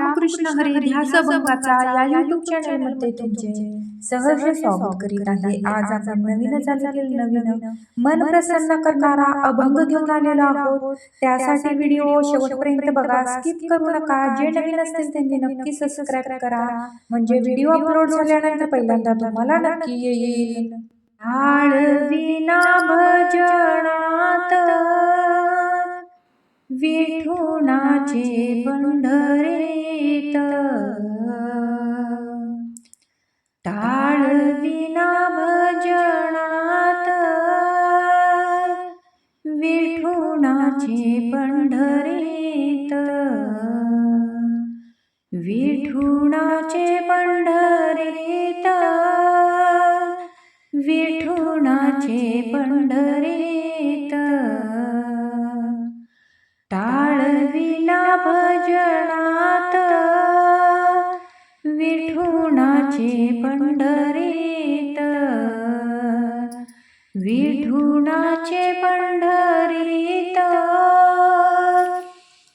रामकृष्ण हरी ध्यास भंगाचा या युट्यूब चॅनलमध्ये तुमचे सहर्ष स्वागत करीत आहे. आज आपण नवीन झालेले नवीन मन प्रसन्न करणारा अभंग घेऊन आलेलो आहोत. त्यासाठी व्हिडिओ शेवटपर्यंत बघा. स्किप करू नका. जे नवीन असतील त्यांनी नक्की सबस्क्राईब करा. म्हणजे व्हिडिओ अपलोड झाल्यानंतर पहिल्यांदा तुम्हाला नक्की येईल. आळविना भजनात विठुनाचे पंढरीत विठुणाचे पंढरीत. विठुणाचे पंढरीत. विठुणाचे पंढरीत. टाळविला भजनात. विठुणाचे पंढरी विठुणाचे पंढरीत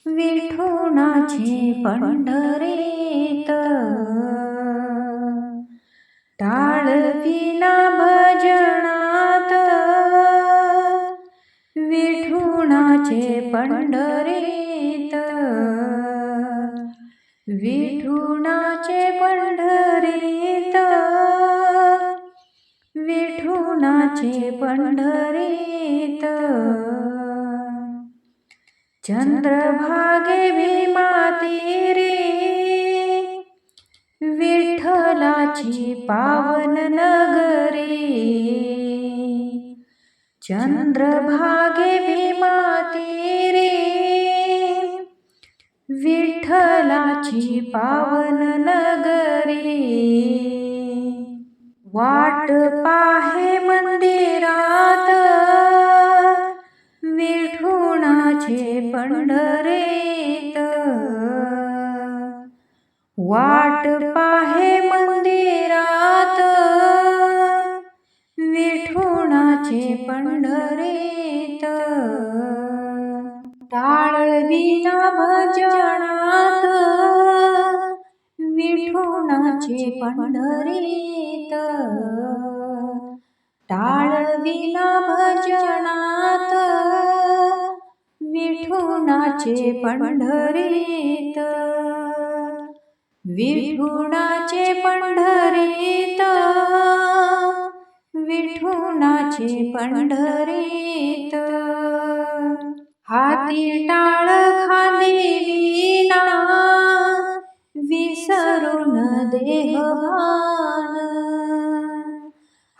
विठुणाचे पंढरीत. टाळविना भजनात विठुणाचे पंढरीत. विठुणाचे पंढरीत विठुनाचे पंढरीत? चंद्रभागे भीमा तीरी विठ्ठलाची पावन नगरी. चंद्रभागे भीमा तीरी विठ्ठलाची पावन नगरी. वाट पाहे मंदिरात. विठुणाचे पंढरेत. वाट पाहे मंदिरात. विठुणाचे पंढरेत. टाळविना भजनात. विठुणाचे पंढरीत. टाळविला भजनात. विठुणाचे पंढरीत. विठुणाचे पंढरीत. विठुणाचे पंढरीत. हाती टाळ तरुण देहभान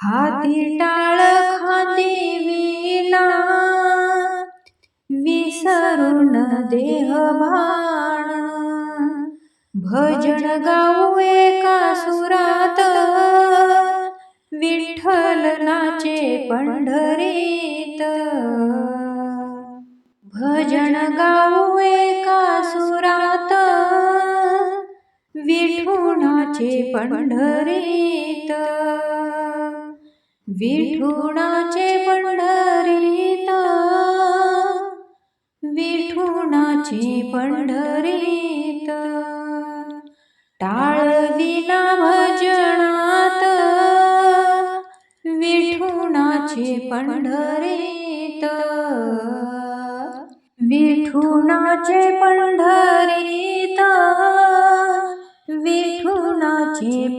हाती टाळ खाली विना विसरून देहभान भजन गाऊ एका सुरात. विठ्ठल नाचे पंढरीत. भजन गाऊ विठुणाचे पंढरीत. विठुणाचे पंढरीत. विठुणाचे पंढरीत. टाळविना भजनात विठुणाचे पंढरीत. विठुणाचे पंढरीत.